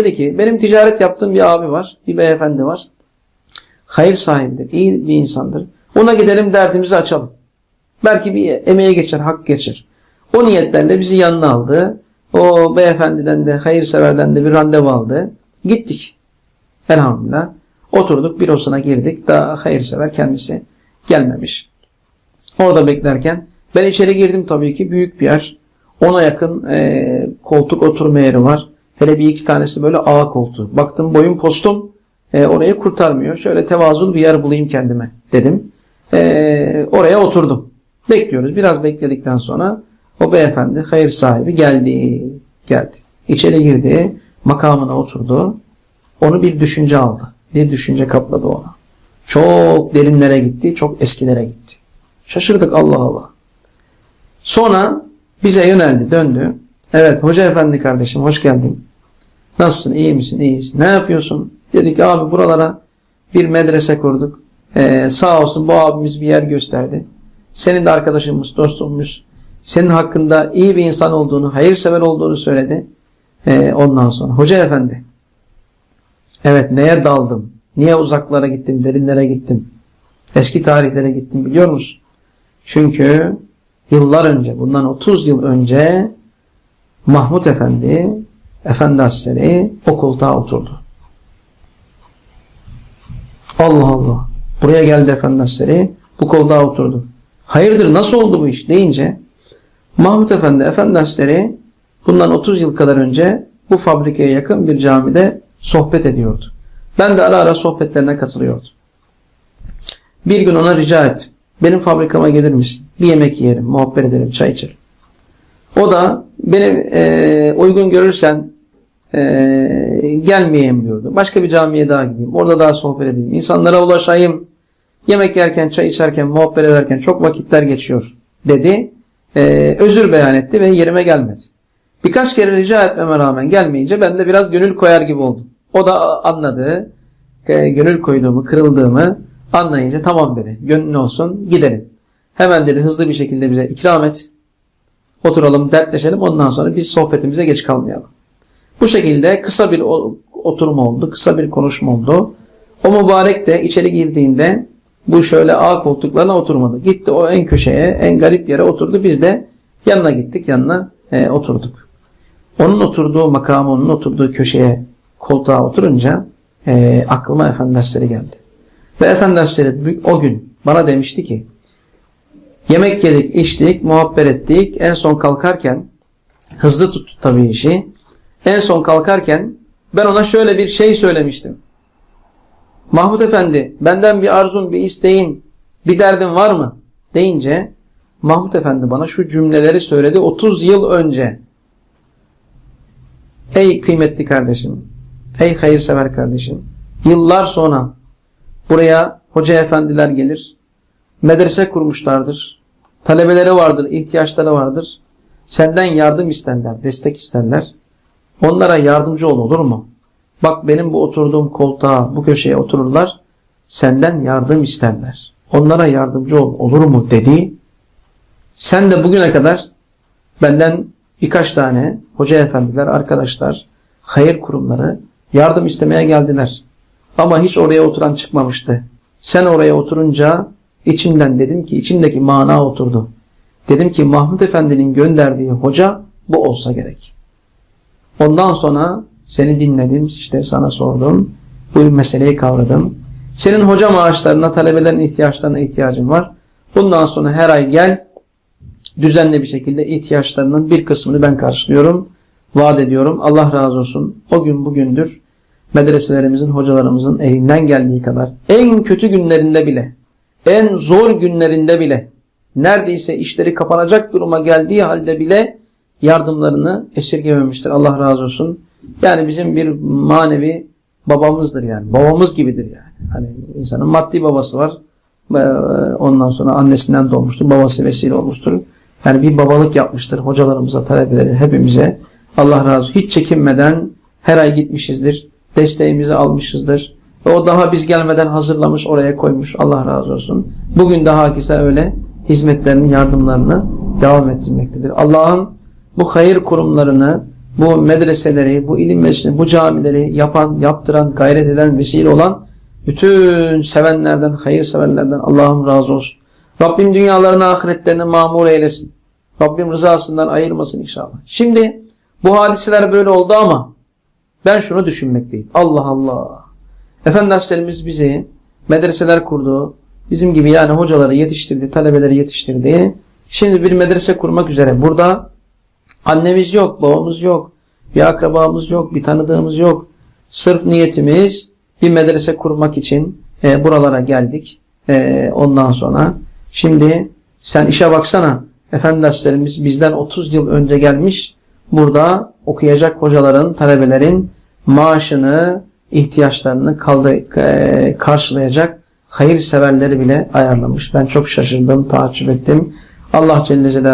Dedi ki benim ticaret yaptığım bir abi var, bir beyefendi var. Hayır sahibidir, iyi bir insandır. Ona gidelim derdimizi açalım. Belki bir emeğe geçer, hak geçer. O niyetlerle bizi yanına aldı. O beyefendiden de, hayırseverden de bir randevu aldı. Gittik. Elhamdülillah. Oturduk, bürosuna girdik. Daha hayırsever kendisi gelmemiş. Orada beklerken ben içeri girdim tabii ki. Büyük bir yer. Ona yakın e, koltuk oturma yeri var. Hele bir iki tanesi böyle ağ koltuğu. Baktım boyun postum e, orayı kurtarmıyor. Şöyle tevazul bir yer bulayım kendime dedim. E, oraya oturdum. Bekliyoruz. Biraz bekledikten sonra o beyefendi hayır sahibi geldi. Geldi. İçeri girdi. Makamına oturdu. Onu bir düşünce aldı. Bir düşünce kapladı onu. Çok derinlere gitti. Çok eskilere gitti. Şaşırdık Allah Allah. Sonra bize yöneldi, döndü. Evet hoca efendi kardeşim hoş geldin. Nasılsın, iyi misin, iyisin. Ne yapıyorsun? Dedik abi buralara bir medrese kurduk. Ee, sağ olsun bu abimiz bir yer gösterdi. Senin de arkadaşımız, dostumuz. Senin hakkında iyi bir insan olduğunu, hayırsever olduğunu söyledi. Ee, ondan sonra hoca efendi. Evet neye daldım? Niye uzaklara gittim, derinlere gittim? Eski tarihlere gittim biliyor musun? Çünkü yıllar önce, bundan 30 yıl önce Mahmut Efendi, Efendi Hazretleri o koltuğa oturdu. Allah Allah. Buraya geldi Efendi Hazretleri, bu koltuğa oturdu. Hayırdır nasıl oldu bu iş deyince Mahmut Efendi, Efendi Hazretleri bundan 30 yıl kadar önce bu fabrikaya yakın bir camide sohbet ediyordu. Ben de ara ara sohbetlerine katılıyordum. Bir gün ona rica ettim. Benim fabrikama gelir misin? Bir yemek yiyelim, muhabbet edelim, çay içelim. O da beni e, uygun görürsen e, gelmeyeyim diyordu. Başka bir camiye daha gideyim. Orada daha sohbet edeyim. İnsanlara ulaşayım. Yemek yerken, çay içerken, muhabbet ederken çok vakitler geçiyor dedi. E, özür beyan etti ve yerime gelmedi. Birkaç kere rica etmeme rağmen gelmeyince ben de biraz gönül koyar gibi oldum. O da anladı. E, gönül koyduğumu, kırıldığımı anlayınca tamam dedi. Gönlün olsun gidelim. Hemen dedi hızlı bir şekilde bize ikram et. Oturalım, dertleşelim. Ondan sonra biz sohbetimize geç kalmayalım. Bu şekilde kısa bir oturum oldu. Kısa bir konuşma oldu. O mübarek de içeri girdiğinde bu şöyle ağ koltuklarına oturmadı. Gitti o en köşeye, en garip yere oturdu. Biz de yanına gittik, yanına e, oturduk. Onun oturduğu makamı, onun oturduğu köşeye, koltuğa oturunca e, aklıma Efendi Hazretleri geldi. Ve Efendi Hazretleri o gün bana demişti ki yemek yedik, içtik, muhabbet ettik. En son kalkarken hızlı tuttu tabii işi. En son kalkarken ben ona şöyle bir şey söylemiştim. Mahmut Efendi benden bir arzun, bir isteğin, bir derdin var mı? Deyince Mahmut Efendi bana şu cümleleri söyledi 30 yıl önce. Ey kıymetli kardeşim, ey hayırsever kardeşim, yıllar sonra buraya hoca efendiler gelir, medrese kurmuşlardır, talebeleri vardır, ihtiyaçları vardır, senden yardım isterler, destek isterler. Onlara yardımcı ol olur mu? Bak benim bu oturduğum koltuğa, bu köşeye otururlar, senden yardım isterler. Onlara yardımcı ol olur mu dedi. Sen de bugüne kadar benden birkaç tane hoca efendiler, arkadaşlar, hayır kurumları yardım istemeye geldiler. Ama hiç oraya oturan çıkmamıştı. Sen oraya oturunca içimden dedim ki içimdeki mana oturdu. Dedim ki Mahmut Efendi'nin gönderdiği hoca bu olsa gerek. Ondan sonra seni dinledim, işte sana sordum. Bu meseleyi kavradım. Senin hoca maaşlarına, talebelerin ihtiyaçlarına ihtiyacın var. Bundan sonra her ay gel, düzenli bir şekilde ihtiyaçlarının bir kısmını ben karşılıyorum. Vaat ediyorum. Allah razı olsun. O gün bugündür medreselerimizin, hocalarımızın elinden geldiği kadar en kötü günlerinde bile, en zor günlerinde bile, neredeyse işleri kapanacak duruma geldiği halde bile yardımlarını esirgememiştir. Allah razı olsun. Yani bizim bir manevi babamızdır yani. Babamız gibidir yani. Hani insanın maddi babası var. Ondan sonra annesinden doğmuştur. Babası vesile olmuştur. Yani bir babalık yapmıştır hocalarımıza, talebeleri, hepimize. Allah razı olsun. Hiç çekinmeden her ay gitmişizdir. Desteğimizi almışızdır. O daha biz gelmeden hazırlamış, oraya koymuş. Allah razı olsun. Bugün daha hakise öyle hizmetlerini, yardımlarını devam ettirmektedir. Allah'ın bu hayır kurumlarını bu medreseleri, bu ilim meclisini, bu camileri yapan, yaptıran, gayret eden, vesile olan bütün sevenlerden, hayır severlerden Allah'ım razı olsun. Rabbim dünyalarını, ahiretlerini mamur eylesin. Rabbim rızasından ayırmasın inşallah. Şimdi bu hadiseler böyle oldu ama ben şunu düşünmekteyim. Allah Allah. Efendi bizi medreseler kurdu. Bizim gibi yani hocaları yetiştirdi, talebeleri yetiştirdi. Şimdi bir medrese kurmak üzere. Burada annemiz yok, babamız yok, bir akrabamız yok, bir tanıdığımız yok. Sırf niyetimiz bir medrese kurmak için e, buralara geldik. E, ondan sonra şimdi sen işe baksana. Efendi bizden 30 yıl önce gelmiş. Burada okuyacak hocaların, talebelerin maaşını, ihtiyaçlarını e, karşılayacak hayırseverleri bile ayarlamış. Ben çok şaşırdım, taaccüp ettim. Allah Celle Celaluhu